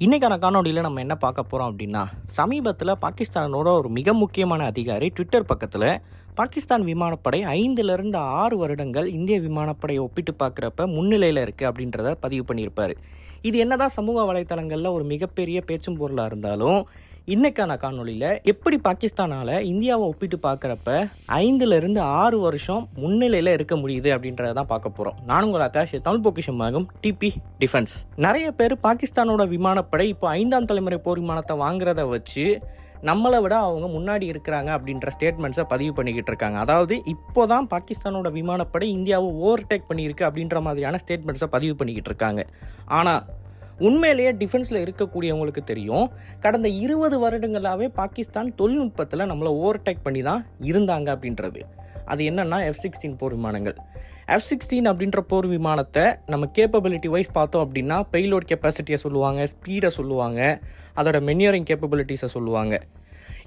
இன்றைக்கான காணொலியில் நம்ம என்ன பார்க்க போகிறோம் அப்படின்னா சமீபத்தில் பாகிஸ்தானோட ஒரு மிக முக்கியமான அதிகாரி ட்விட்டர் பக்கத்தில் பாகிஸ்தான் விமானப்படை ஐந்துலேருந்து ஆறு வருடங்கள் இந்திய விமானப்படையை ஒப்பிட்டு பார்க்குறப்ப முன்னிலையில் இருக்குது அப்படின்றத பதிவு பண்ணியிருப்பார். இது என்னதான் சமூக வலைத்தளங்களில் ஒரு மிகப்பெரிய பேச்சும் பொருளாக இருந்தாலும் இன்னைக்கான காணொலியில் எப்படி பாகிஸ்தானால் இந்தியாவை ஒப்பிட்டு பார்க்குறப்ப ஐந்துலேருந்து ஆறு வருஷம் முன்னிலையில் இருக்க முடியுது அப்படின்றத தான் பார்க்க போகிறோம் நான் உங்கள் ஆகாஷ் தமிழ் பொக்கிஷமாகும் டிபி டிஃபென்ஸ் நிறைய பேர் பாகிஸ்தானோட விமானப்படை இப்போ ஐந்தாம் தலைமுறை போர் விமானத்தை வாங்குறத வச்சு நம்மளை விட அவங்க முன்னாடி இருக்கிறாங்க அப்படின்ற ஸ்டேட்மெண்ட்ஸை பதிவு பண்ணிக்கிட்டு இருக்காங்க. அதாவது இப்போ தான் பாகிஸ்தானோட விமானப்படை இந்தியாவை ஓவர்டேக் பண்ணியிருக்கு அப்படின்ற மாதிரியான ஸ்டேட்மெண்ட்ஸை பதிவு பண்ணிக்கிட்டு இருக்காங்க. ஆனால் உண்மையிலேயே டிஃபென்ஸில் இருக்கக்கூடியவங்களுக்கு தெரியும். கடந்த இருபது வருடங்களாகவே பாகிஸ்தான் தொழில்நுட்பத்தில் நம்மளை ஓவர்டேக் பண்ணி தான் இருந்தாங்க அப்படின்றது. அது என்னென்னா எஃப் சிக்ஸ்டீன் போர் விமானங்கள். எஃப் சிக்ஸ்டீன் அப்படின்ற போர் விமானத்தை நம்ம கேப்பபிலிட்டி வைஸ் பார்த்தோம் அப்படின்னா பெய்லோட் கெப்பாசிட்டியை சொல்லுவாங்க ஸ்பீடை சொல்லுவாங்க அதோட மென்யூரிங் கேப்பபிலிட்டிஸை சொல்லுவாங்க.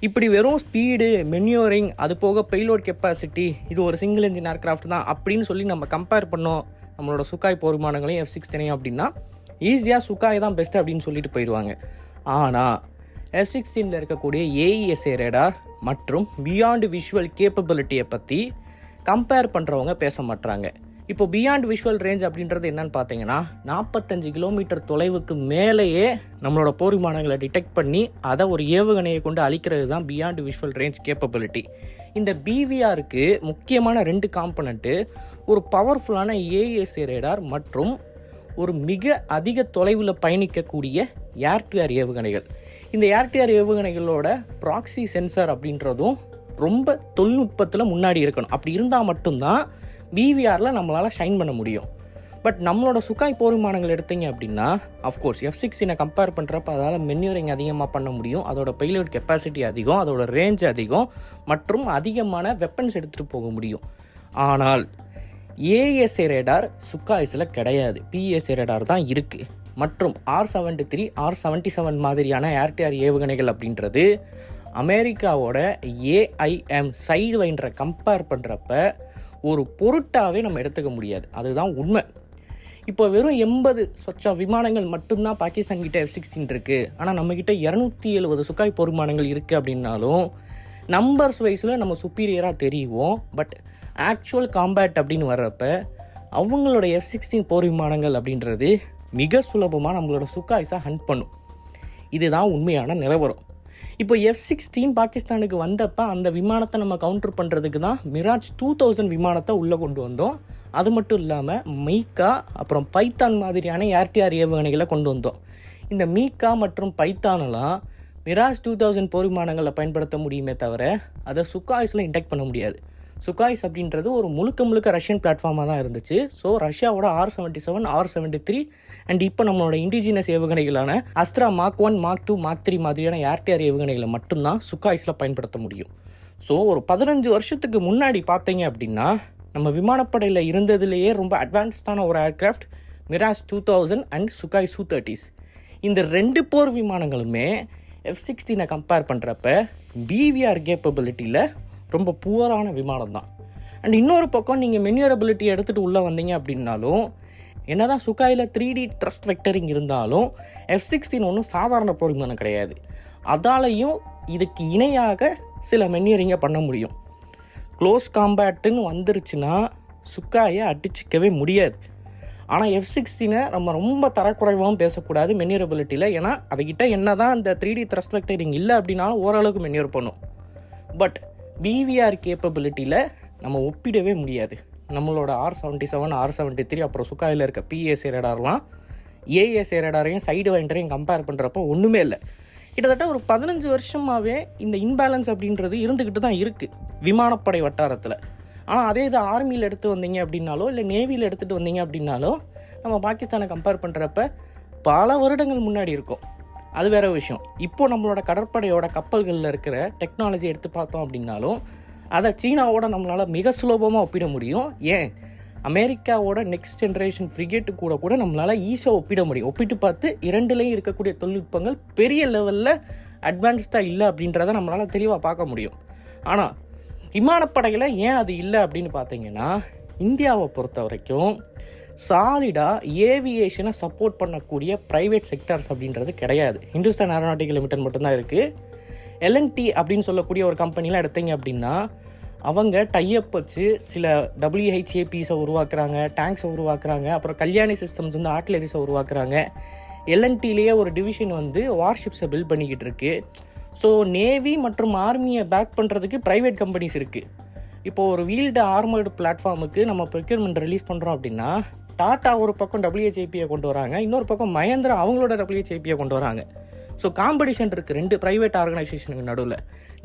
இப்படி வெறும் ஸ்பீடு மென்யூரிங் அது போக பெய்லோட் கெப்பாசிட்டி இது ஒரு சிங்கிள் இன்ஜின் ஏர்க்ராஃப்ட் தான் அப்படின்னு சொல்லி நம்ம கம்பேர் பண்ணோம் நம்மளோட சுக்காய் போர் விமானங்களையும் எஃப் சிக்ஸ்டீனையும் அப்படின்னா ஈஸியாக சுக்காய் தான் பெஸ்ட் அப்படின்னு சொல்லிட்டு போயிடுவாங்க ஆனால் எஃப் சிக்ஸ்டீனில் இருக்கக்கூடிய ஏஇஎஸ்ஏ ரேடார் மற்றும் பியாண்ட் விஷுவல் கேப்பபிலிட்டியை பற்றி கம்பேர் பண்ணுறவங்க பேச மாட்டுறாங்க இப்போ பியாண்ட் விஷுவல் ரேஞ்ச் அப்படின்றது என்னன்னு பார்த்தீங்கன்னா நாற்பத்தஞ்சு கிலோமீட்டர் தொலைவுக்கு மேலேயே நம்மளோட போர் விமானங்களை டிடெக்ட் பண்ணி அதை ஒரு ஏவுகணையை கொண்டு அழிக்கிறது தான் பியாண்ட் விஷுவல் ரேஞ்ச் கேப்பபிலிட்டி இந்த பிவிஆருக்கு முக்கியமான ரெண்டு காம்பனண்ட்டு ஒரு பவர்ஃபுல்லான ஏஎஸ்ஏ ரேடார் மற்றும் ஒரு மிக அதிக தொலைவில் பயணிக்கக்கூடிய ஏர் டு ஏர் ஏவுகணைகள். இந்த ஏர் டு ஏர் ஏவுகணைகளோட ப்ராக்ஸி சென்சார் அப்படின்றதும் ரொம்ப தொழில்நுட்பத்தில் முன்னாடி இருக்கணும். அப்படி இருந்தால் மட்டும்தான் பிவிஆரில் நம்மளால் ஷைன் பண்ண முடியும். பட் நம்மளோட சுக்காய் போர் விமானங்கள் எடுத்தீங்க அப்படின்னா அஃப்கோர்ஸ் எஃப் சிக்ஸினை கம்பேர் பண்ணுறப்ப அதால் மென்யூரிங் அதிகமாக பண்ண முடியும். அதோட பைலட் கெப்பாசிட்டி அதிகம் அதோட ரேஞ்ச் அதிகம் மற்றும் அதிகமான வெப்பன்ஸ் எடுத்துகிட்டு போக முடியும். ஆனால் ஏஎஸ்ஏ ரேடார் சுக்காய்ஸில் கிடையாது. பிஎஸ்ஏ ரேடார் தான் இருக்குது மற்றும் R seventy three R seventy seven மாதிரியான ஏர்டிஆர் ஏவுகணைகள் அப்படின்றது அமெரிக்காவோட ஏஐஎம் சைடு வைன்ற கம்பேர் பண்ணுறப்ப ஒரு பொருட்டாகவே நம்ம எடுத்துக்க முடியாது. அதுதான் உண்மை. இப்போ வெறும் எண்பது சொச்சா விமானங்கள் மட்டும்தான் பாகிஸ்தான் கிட்ட எஃப் சிக்ஸ்டீன் இருக்குது ஆனால் நம்மக்கிட்ட இரநூத்தி எழுபது சுக்காய் போர் விமானங்கள் இருக்குது அப்படின்னாலும் நம்பர்ஸ் வைஸில் நம்ம சுப்பீரியராக தெரியுவோம் பட் ஆக்சுவல் காம்பேட் அப்படின்னு வர்றப்ப அவங்களோட எஃப் சிக்ஸ்டீன் போர் விமானங்கள் அப்படின்றது மிக சுலபமாக நம்மளோட சுக்காய்ஸாக ஹண்ட் பண்ணும். இதுதான் உண்மையான நிலவரம். இப்போ எஃப் சிக்ஸ்டீன் பாகிஸ்தானுக்கு வந்தப்ப அந்த விமானத்தை நம்ம கவுண்டர் பண்ணுறதுக்கு தான் மிராஜ் டூ தௌசண்ட் விமானத்தை உள்ளே கொண்டு வந்தோம். அது மட்டும் இல்லாமல் மைக்கா அப்புறம் பைத்தான் மாதிரியான ஏர்டிஆர் ஏவுகணைகளை கொண்டு வந்தோம். இந்த மீக்கா மற்றும் பைத்தானெல்லாம் மிராஜ் டூ தௌசண்ட் போர் விமானங்களை பயன்படுத்த முடியுமே தவிர அதை சுக்காய்ஸில் இன்டெக்ட் பண்ண முடியாது. சுக்காய்ஸ் அப்படின்றது ஒரு முழுக்க முழுக்க ரஷ்யன் பிளாட்ஃபார்மாக தான் இருந்துச்சு. ஸோ ரஷ்யாவோட R seventy seven R seventy three and இப்போ நம்மளோட indigenous ஏவுகணைகளான Astra mark one mark two mark three மாதிரியான ஏர்டிஆர் ஏவுகணைகளை மட்டும்தான் சுக்காய்ஸில் பயன்படுத்த முடியும். ஸோ ஒரு பதினஞ்சு வருஷத்துக்கு முன்னாடி பார்த்தீங்க அப்படின்னா நம்ம விமானப்படையில் இருந்ததுலேயே ரொம்ப அட்வான்ஸ்டான ஒரு aircraft Mirage two thousand and Sukhoi Su thirties இந்த ரெண்டு போர் விமானங்களுமே எஃப் சிக்ஸ்டீனை கம்பேர் பண்ணுறப்ப பிவிஆர் கேப்பபிலிட்டியில் ரொம்ப புவரான விமானம் தான். அண்ட் இன்னொரு பக்கம் நீங்கள் மென்யூரபிலிட்டி எடுத்துகிட்டு உள்ளே வந்தீங்க அப்படின்னாலும் என்ன தான் சுகாயில் த்ரீ டி ட்ரஸ்ட் வெக்டரிங் இருந்தாலும் எஃப் சிக்ஸ்டீன் ஒன்றும் சாதாரண போர் கிடையாது. அதாலையும் இதுக்கு இணையாக சில மென்யூரிங்கை பண்ண முடியும். க்ளோஸ் காம்பேட்டுன்னு வந்துருச்சுன்னா சுக்காயை அடிச்சிக்கவே முடியாது. ஆனால் எஃப் சிக்ஸ்டீனை நம்ம ரொம்ப தரக்குறைவாகவும் பேசக்கூடாது மென்யூரபிலிட்டியில் ஏன்னா அதுக்கிட்ட என்ன தான் இந்த த்ரீ டி த்ரஸ்ட் வெக்டரிங் இல்லை அப்படின்னாலும் ஓரளவுக்கு மென்யூர் பண்ணும். பட் பிவிஆர் கேப்பபிலிட்டியில் நம்ம ஒப்பிடவே முடியாது. நம்மளோட R seventy seven R seventy three அப்புறம் சுக்காயில் இருக்க பிஎஸ்ஏ ரேடார்லாம் ஏஎஸ்ஏ ரேடாரையும் சைடு வைண்டரையும் கம்பேர் பண்ணுறப்போ ஒன்றுமே இல்லை. கிட்டத்தட்ட ஒரு பதினஞ்சு வருஷமாகவே இந்த இன்பேலன்ஸ் அப்படின்றது இருந்துக்கிட்டு தான் இருக்குது விமானப்படை வட்டாரத்தில். ஆனால் அதே இது ஆர்மியில் எடுத்து வந்தீங்க அப்படின்னாலோ இல்லை நேவியில் எடுத்துகிட்டு வந்தீங்க அப்படின்னாலோ நம்ம பாகிஸ்தானை கம்பேர் பண்ணுறப்ப பல வருடங்கள் முன்னாடி இருக்கும். அது வேற விஷயம். இப்போ நம்மளோட கடற்படையோட கப்பல்களில் இருக்கிற டெக்னாலஜி எடுத்து பார்த்தோம் அப்படின்னாலும் அதை சீனாவோட நம்மளால் மிக சுலபமாக ஒப்பிட முடியும். ஏன்? அமெரிக்காவோட நெக்ஸ்ட் ஜென்ரேஷன் ஃப்ரிகேட்டு கூட கூட நம்மளால் ஈஸியாக ஒப்பிட முடியும். ஒப்பிட்டு பார்த்து இரண்டுலேயும் இருக்கக்கூடிய தொழில்நுட்பங்கள் பெரிய லெவலில் அட்வான்ஸ்டாக இல்லை அப்படின்றத நம்மளால் தெளிவாக பார்க்க முடியும். ஆனால் விமானப்படையில் ஏன் அது இல்லை அப்படின்னு பார்த்தீங்கன்னா இந்தியாவை பொறுத்த வரைக்கும் சாலிடாக ஏவியேஷனை சப்போர்ட் பண்ணக்கூடிய ப்ரைவேட் செக்டர்ஸ் அப்படின்றது கிடையாது. இந்துஸ்தான் ஏரோநாட்டிக் லிமிடெட் மட்டும்தான் இருக்குது எல்என்டி அப்படின்னு சொல்லக்கூடிய ஒரு கம்பெனிலாம் எடுத்தீங்க அப்படின்னா அவங்க டைஅப் வச்சு சில டபிள்யூஹெச்ஏபிஸை உருவாக்குறாங்க டேங்க்ஸை உருவாக்குறாங்க அப்புறம் கல்யாணி சிஸ்டம்ஸ் வந்து ஆர்ட்லரிஸை உருவாக்குறாங்க. எல்என்டிலேயே ஒரு டிவிஷன் வந்து வார்ஷிப்ஸை பில்ட் பண்ணிக்கிட்டு இருக்குது ஸோ நேவி மற்றும் ஆர்மியை பேக் பண்ணுறதுக்கு ப்ரைவேட் கம்பெனிஸ் இருக்குது இப்போ ஒரு வீல்டு ஆர்மர்டு பிளாட்ஃபார்முக்கு நம்ம ப்ரொக்யூர்மெண்ட் ரிலீஸ் பண்ணுறோம் அப்படின்னா டாட்டா ஒரு பக்கம் டபிள்யூஹெச்ஐபியை கொண்டு வராங்க இன்னொரு பக்கம் மகேந்திரா அவங்களோட டபிள்யூஹெச்ஐபியை கொண்டு வராங்க. ஸோ காம்படிஷன் இருக்குது ரெண்டு ப்ரைவேட் ஆர்கனைசேஷனுக்கு நடுவில்.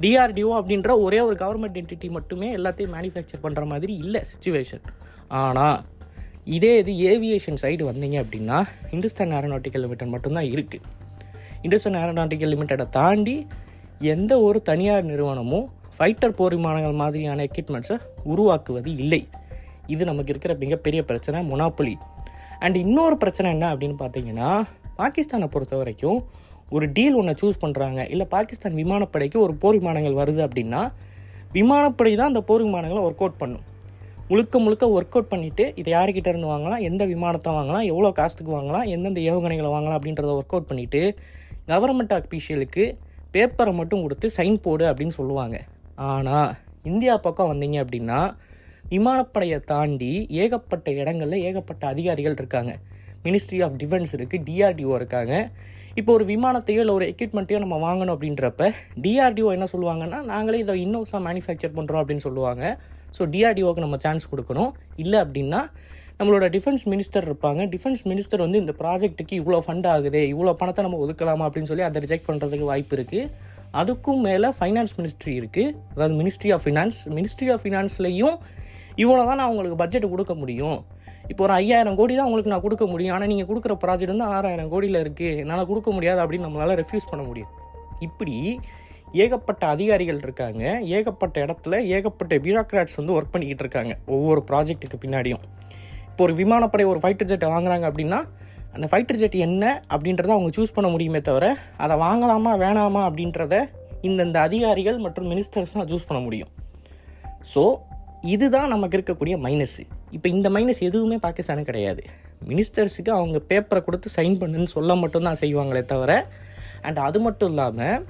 டிஆர்டிஓ அப்படின்ற ஒரே ஒரு கவர்மெண்ட் என்டிட்டி மட்டுமே எல்லாத்தையும் மேனுஃபேக்சர் பண்ணுற மாதிரி இல்லை சுச்சுவேஷன் ஆனால் இதே இது ஏவியேஷன் சைடு வந்தீங்க அப்படின்னா இந்துஸ்தான் ஏரோநாட்டிக்கல் லிமிடெட் மட்டும்தான் இருக்குது இண்டஸ்டன் ஏரோநாட்டிக்கல் லிமிட்டடை தாண்டி எந்த ஒரு தனியார் நிறுவனமும் ஃபைட்டர் போர் விமானங்கள் மாதிரியான எக்யூப்மெண்ட்ஸை உருவாக்குவது இல்லை. இது நமக்கு இருக்கிற மிகப்பெரிய பிரச்சனை மொனாப்புலி அண்ட் இன்னொரு பிரச்சனை என்ன அப்படின்னு பார்த்தீங்கன்னா பாகிஸ்தானை பொறுத்த வரைக்கும் ஒரு டீல் ஒன்றை சூஸ் பண்ணுறாங்க இல்லை பாகிஸ்தான் விமானப்படைக்கு ஒரு போர் விமானங்கள் வருது அப்படின்னா விமானப்படை தான் அந்த போர் விமானங்களை ஒர்க் அவுட் பண்ணும். முழுக்க முழுக்க ஒர்க் அவுட் பண்ணிவிட்டு இதை யார்கிட்ட இருந்து வாங்கலாம்? எந்த விமானத்தை வாங்கலாம்? எவ்வளோ காஸ்ட்டுக்கு வாங்கலாம்? எந்தெந்த ஏவுகணைகளை வாங்கலாம்? அப்படின்றத ஒர்க் அவுட் பண்ணிவிட்டு கவர்மெண்ட் அஃபீஷியலுக்கு பேப்பரை மட்டும் கொடுத்து சைன் போடு அப்படின்னு சொல்லுவாங்க. ஆனால் இந்தியா பக்கம் வந்தீங்க அப்படின்னா விமானப்படையை தாண்டி ஏகப்பட்ட இடங்களில் ஏகப்பட்ட அதிகாரிகள் இருக்காங்க. மினிஸ்ட்ரி ஆஃப் டிஃபென்ஸ் இருக்குது டிஆர்டிஓ இருக்காங்க. இப்போ ஒரு விமானத்தையோ இல்லை ஒரு எக்யூப்மெண்ட்டையோ நம்ம வாங்கணும் அப்படின்றப்ப டிஆர்டிஓ என்ன சொல்லுவாங்கன்னா நாங்களே இதை இன்னோஸாக மேனுஃபேக்சர் பண்ணுறோம் அப்படின்னு சொல்லுவாங்க. ஸோ டிஆர்டிஓக்கு நம்ம சான்ஸ் கொடுக்கணும். இல்லை அப்படின்னா நம்மளோட டிஃபென்ஸ் மினிஸ்டர் இருப்பாங்க. டிஃபென்ஸ் மினிஸ்டர் வந்து இந்த ப்ராஜெக்ட்டுக்கு இவ்வளோ ஃபண்ட் ஆகுது இவ்வளோ பணத்தை நம்ம ஒதுக்கலாமா அப்படின்னு சொல்லி அதை ரிஜெக்ட் பண்ணுறதுக்கு வாய்ப்பு இருக்குது அதுக்கும் மேலே ஃபைனான்ஸ் மினிஸ்ட்ரி இருக்குது அதாவது ministry of finance ministry of ஃபினான்ஸ்லேயும் இவ்வளோ தான் நான் உங்களுக்கு பட்ஜெட் கொடுக்க முடியும். இப்போ ஒரு ஐயாயிரம் கோடி தான் உங்களுக்கு நான் கொடுக்க முடியும். ஆனால் நீங்கள் கொடுக்குற ப்ராஜெக்ட் வந்து ஆறாயிரம் கோடியில் இருக்குது என்னால் கொடுக்க முடியாது அப்படின்னு நம்மளால் ரெஃப்யூஸ் பண்ண முடியும். இப்படி ஏகப்பட்ட அதிகாரிகள் இருக்காங்க. ஏகப்பட்ட இடத்துல ஏகப்பட்ட பியூரோக்ராட்ஸ் வந்து ஒர்க் பண்ணிக்கிட்டு இருக்காங்க. ஒவ்வொரு ப்ராஜெக்ட்டுக்கு பின்னாடியும். இப்போ ஒரு விமானப்படை ஒரு ஃபைட்டர் ஜெட்டை வாங்குறாங்க அப்படின்னா அந்த ஃபைட்டர் ஜெட் என்ன அப்படின்றத அவங்க சூஸ் பண்ண முடியுமே தவிர அதை வாங்கலாமா வேணாமா அப்படின்றத இந்தந்த அதிகாரிகள் மற்றும் மினிஸ்டர்ஸ் தான் சூஸ் பண்ண முடியும். ஸோ இதுதான் நமக்கு இருக்கக்கூடிய மைனஸ் இப்போ இந்த மைனஸ் எதுவுமே பாகிஸ்தானுக்கு கிடையாது. மினிஸ்டர்ஸுக்கு அவங்க பேப்பரை கொடுத்து சைன் பண்ணுன்னு சொல்ல மட்டும்தான் செய்வாங்களே தவிர அண்ட் அது மட்டும் இல்லாமல்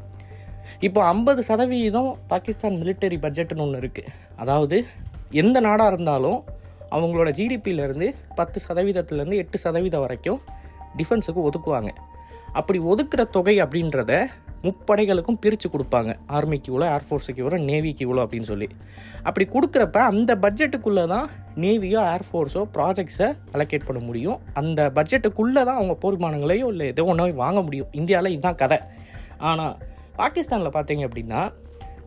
இப்போ ஐம்பது சதவீதம் பாகிஸ்தான் மிலிட்டரி பட்ஜெட்னு ஒன்று இருக்குது அதாவது எந்த நாடாக இருந்தாலும் அவங்களோட ஜிடிபியிலேருந்து பத்து சதவீதத்துலேருந்து எட்டு சதவீதம் வரைக்கும் டிஃபென்ஸுக்கு ஒதுக்குவாங்க. அப்படி ஒதுக்குற தொகை அப்படின்றத முப்படைகளுக்கும் பிரித்து கொடுப்பாங்க. ஆர்மிக்கு இவ்வளோ ஏர்ஃபோர்ஸுக்கு இவ்வளோ நேவிக்கு இவ்வளோ அப்படின்னு சொல்லி. அப்படி கொடுக்குறப்ப அந்த பட்ஜெட்டுக்குள்ளே தான் நேவியோ ஏர்ஃபோர்ஸோ ப்ராஜெக்ட்ஸை அலோகேட் பண்ண முடியும். அந்த பட்ஜெட்டுக்குள்ளே தான் அவங்க போர் விமானங்களையோ இல்லை எதோ ஒன்றையும் வாங்க முடியும். இந்தியாவில் இதுதான் கதை. ஆனால் பாகிஸ்தானில் பார்த்தீங்க அப்படின்னா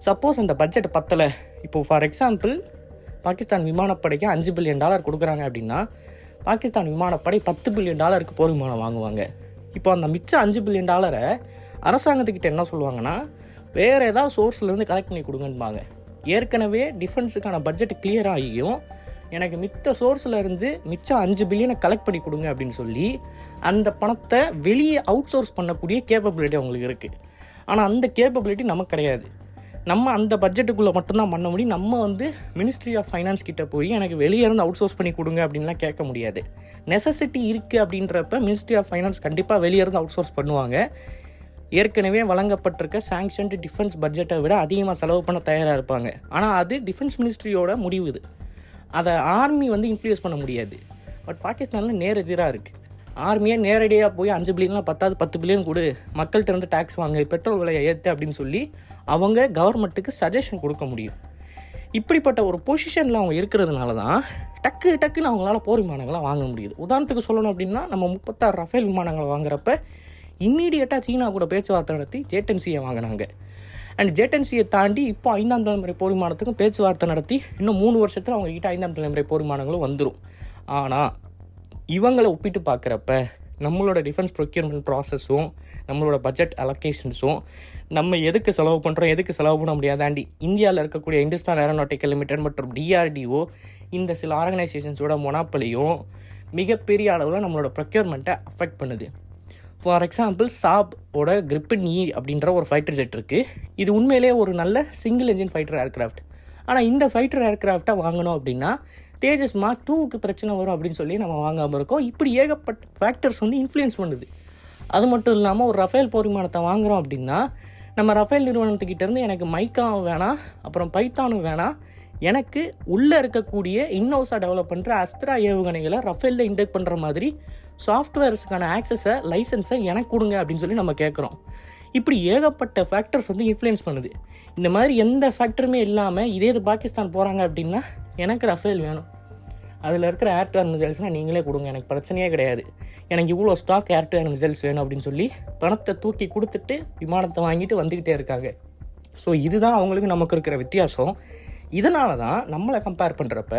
சப்போஸ் அந்த பட்ஜெட் பத்தலை. இப்போது ஃபார் எக்ஸாம்பிள் பாகிஸ்தான் விமானப்படைக்கு அஞ்சு பில்லியன் டாலர் கொடுக்குறாங்க அப்படின்னா பாகிஸ்தான் விமானப்படை பத்து பில்லியன் டாலருக்கு போர் விமானம் வாங்குவாங்க. இப்போ அந்த மிச்சம் அஞ்சு பில்லியன் டாலரை அரசாங்கத்துக்கிட்ட என்ன சொல்லுவாங்கன்னா வேறு ஏதாவது சோர்ஸ்லேருந்து கலெக்ட் பண்ணி கொடுங்கன்பாங்க. ஏற்கனவே டிஃபென்ஸுக்கான பட்ஜெட் கிளியர் ஆகியும் எனக்கு மித்த சோர்ஸில் இருந்து மிச்சம் அஞ்சு பில்லியனை கலெக்ட் பண்ணி கொடுங்க அப்படின்னு சொல்லி அந்த பணத்தை வெளியே அவுட் சோர்ஸ் பண்ணக்கூடிய கேப்பபிலிட்டி அவங்களுக்கு இருக்குது ஆனால் அந்த கேப்பபிலிட்டி நமக்கு கிடையாது. நம்ம அந்த பட்ஜெட்டுக்குள்ளே மட்டும்தான் பண்ண முடியும். நம்ம வந்து மினிஸ்ட்ரி ஆஃப் ஃபைனான்ஸ் கிட்டே போய் எனக்கு வெளியே இருந்து அவுட் சோர்ஸ் பண்ணி கொடுங்க அப்படின்லாம் கேட்க முடியாது. நெசசிட்டி இருக்குது அப்படின்றப்ப மினிஸ்ட்ரி ஆஃப் ஃபைனான்ஸ் கண்டிப்பாக வெளியே இருந்து அவுட் சோர்ஸ் பண்ணுவாங்க. ஏற்கனவே வழங்கப்பட்டிருக்க சாங்ஷன்டு டிஃபென்ஸ் பட்ஜெட்டை விட அதிகமாக செலவு பண்ண தயாராக இருப்பாங்க. ஆனால் அது டிஃபென்ஸ் மினிஸ்ட்ரியோட முடிவு இது. அதை ஆர்மி வந்து இன்ஃப்ளூயன்ஸ் பண்ண முடியாது. பட் பாகிஸ்தானில் நேர் எதிராக இருக்குது ஆர்மியே நேரடியாக போய் அஞ்சு பில்லியன்லாம் பத்தாவது பத்து பில்லியன் கொடு. மக்கள்கிட்ட இருந்து டேக்ஸ் வாங்க பெட்ரோல் விலையை ஏற்று அப்படின்னு சொல்லி அவங்க கவர்மெண்ட்டுக்கு சஜஷன் கொடுக்க முடியும். இப்படிப்பட்ட ஒரு பொசிஷனில் அவங்க இருக்கிறதுனால தான் டக்கு டக்குன்னு அவங்களால போர் விமானங்களை வாங்க முடியுது. உதாரணத்துக்கு சொல்லணும் அப்படின்னா நம்ம முப்பத்தாறு ரஃபேல் விமானங்களை வாங்குறப்ப இம்மீடியட்டாக சீனா கூட பேச்சுவார்த்தை நடத்தி ஜேட்டன்சியை வாங்கினாங்க. அண்ட் ஜேட்டன்சியை தாண்டி இப்போ ஐந்தாம் தலைமுறை போர் விமானத்துக்கும் பேச்சுவார்த்தை நடத்தி இன்னும் மூணு வருஷத்தில் அவங்க கிட்ட ஐந்தாம் தலைமுறை போர் விமானங்களும் வந்துடும் ஆனால் இவங்களை ஒப்பிட்டு பார்க்குறப்ப நம்மளோட டிஃபென்ஸ் ப்ரொக்யூர்மெண்ட் ப்ராசஸும் நம்மளோட பட்ஜெட் அலோகேஷன்ஸும் நம்ம எதுக்கு செலவு பண்ணுறோம் எதுக்கு செலவு பண்ண முடியாதாண்டி இந்தியாவில் இருக்கக்கூடிய இந்துஸ்தான் ஏரோநாட்டிக்கல் லிமிடெட் மற்றும் டிஆர்டிஓ இந்த சில ஆர்கனைசேஷன்ஸோட மொனாப்பலியும் மிகப்பெரிய அளவில் நம்மளோட ப்ரொக்யூர்மெண்ட்டை அஃபெக்ட் பண்ணுது. ஃபார் எக்ஸாம்பிள் சாப்போட கிரிப்பின் இ அப்படின்ற ஒரு ஃபைட்டர் ஜெட் இருக்குது இது உண்மையிலேயே ஒரு நல்ல சிங்கிள் என்ஜின் ஃபைட்டர் ஏர்க்ராஃப்ட் ஆனால் இந்த ஃபைட்டர் ஏர்க்ராஃப்டை வாங்கணும் அப்படின்னா தேஜஸ் மார்க் டூவுக்கு பிரச்சனை வரும் அப்படின்னு சொல்லி நம்ம வாங்காமல் இருக்கோம். இப்படி ஏகப்பட்ட ஃபேக்டர்ஸ் வந்து இன்ஃப்ளூயன்ஸ் பண்ணுது. அது மட்டும் இல்லாமல் ஒரு ரஃபேல் போர் விமானத்தை வாங்குகிறோம் அப்படின்னா நம்ம ரஃபேல் நிறுவனத்துக்கிட்டேருந்து எனக்கு மைக்காவும் வேணாம் அப்புறம் பைத்தானும் வேணாம். எனக்கு உள்ளே இருக்கக்கூடிய இன்னோஸா டெவலப் பண்ணுற அஸ்திரா ஏவுகணைகளை ரஃபேலில் இன்டெக்ட் பண்ணுற மாதிரி சாஃப்ட்வேர்ஸுக்கான ஆக்சஸை லைசன்ஸை எனக்கு கொடுங்க அப்படின்னு சொல்லி நம்ம கேட்குறோம் இப்படி ஏகப்பட்ட ஃபேக்டர்ஸ் வந்து இன்ஃப்ளூயன்ஸ் பண்ணுது. இந்த மாதிரி எந்த ஃபேக்டருமே இல்லாமல் இதே இது பாகிஸ்தான் போகிறாங்க அப்படின்னா எனக்கு ரஃபேல் வேணும். அதில் இருக்கிற ஏர் டேர் மிசைல்ஸ்னால் நீங்களே கொடுங்க எனக்கு பிரச்சனையே கிடையாது. எனக்கு இவ்வளோ ஸ்டாக் ஏர் மிசைல்ஸ் வேணும் அப்படின்னு சொல்லி பணத்தை தூக்கி கொடுத்துட்டு விமானத்தை வாங்கிட்டு வந்துக்கிட்டே இருக்காங்க. ஸோ இதுதான் அவங்களுக்கு நமக்கு இருக்கிற வித்தியாசம். இதனால தான் நம்மளை கம்பேர் பண்ணுறப்ப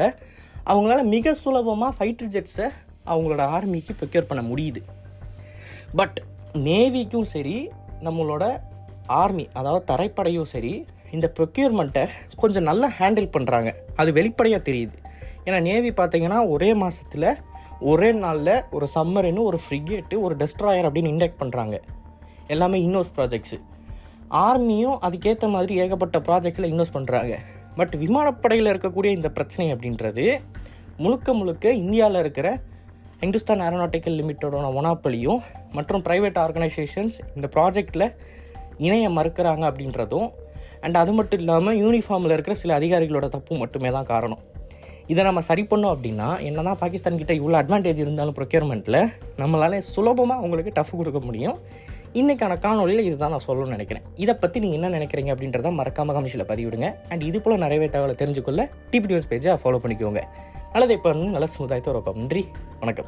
அவங்களால மிக சுலபமாக ஃபைட்டர் ஜெட்ஸை அவங்களோட ஆர்மிக்கு ப்ரொக்யூர் பண்ண முடியுது. பட் நேவிக்கும் சரி நம்மளோட ஆர்மி அதாவது தரைப்படையும் சரி இந்த ப்ரொக்யூர்மெண்ட்டை கொஞ்சம் நல்லா ஹேண்டில் பண்ணுறாங்க அது வெளிப்படையாக தெரியுது. ஏன்னா நேவி பார்த்தீங்கன்னா ஒரே மாதத்தில் ஒரே நாளில் ஒரு சம்மரின்னு ஒரு ஃப்ரிகேட்டு ஒரு டெஸ்ட்ராயர் அப்படின்னு இண்டெக்ட் பண்ணுறாங்க எல்லாமே இன்னோஸ் ப்ராஜெக்ட்ஸு ஆர்மியும் அதுக்கேற்ற மாதிரி ஏகப்பட்ட ப்ராஜெக்ட்ஸில் இன்வெஸ்ட் பண்ணுறாங்க பட் விமானப்படையில் இருக்கக்கூடிய இந்த பிரச்சனை அப்படின்றது முழுக்க முழுக்க இந்தியாவில் இருக்கிற இந்துஸ்தான் ஏரோநாட்டிக்கல் லிமிட்டடோட மொனாப்பலியும் மற்றும் ப்ரைவேட் ஆர்கனைசேஷன்ஸ் இந்த ப்ராஜெக்டில் இணைய மறுக்கிறாங்க அப்படின்றதும் அண்ட் அது மட்டும் இல்லாமல் யூனிஃபார்மில் இருக்கிற சில அதிகாரிகளோட தப்பு மட்டுமே தான் காரணம். இதை நம்ம சரி பண்ணோம் அப்படின்னா என்ன தான் பாகிஸ்தான் கிட்ட இவ்வளோ அட்வான்டேஜ் இருந்தாலும் ப்ரொக்யூர்மெண்ட்டில் நம்மளால் சுலபமாக உங்களுக்கு டஃப் கொடுக்க முடியும். இன்றைக்கான காணொலியில் இதுதான் நான் சொல்லணும்னு நினைக்கிறேன். இதை பற்றி நீங்கள் என்ன நினைக்கிறீங்க அப்படின்றத மறக்காம கமிஷனில் பதிவிடுங்க. அண்ட் இது போல் நிறையவே தகவலை தெரிஞ்சுக்கொள்ள டிபி நியூஸ் பேஜை ஃபாலோ பண்ணிக்கோங்க. நல்லது இப்போ நல்ல சமுதாயத்தோட நன்றி வணக்கம்.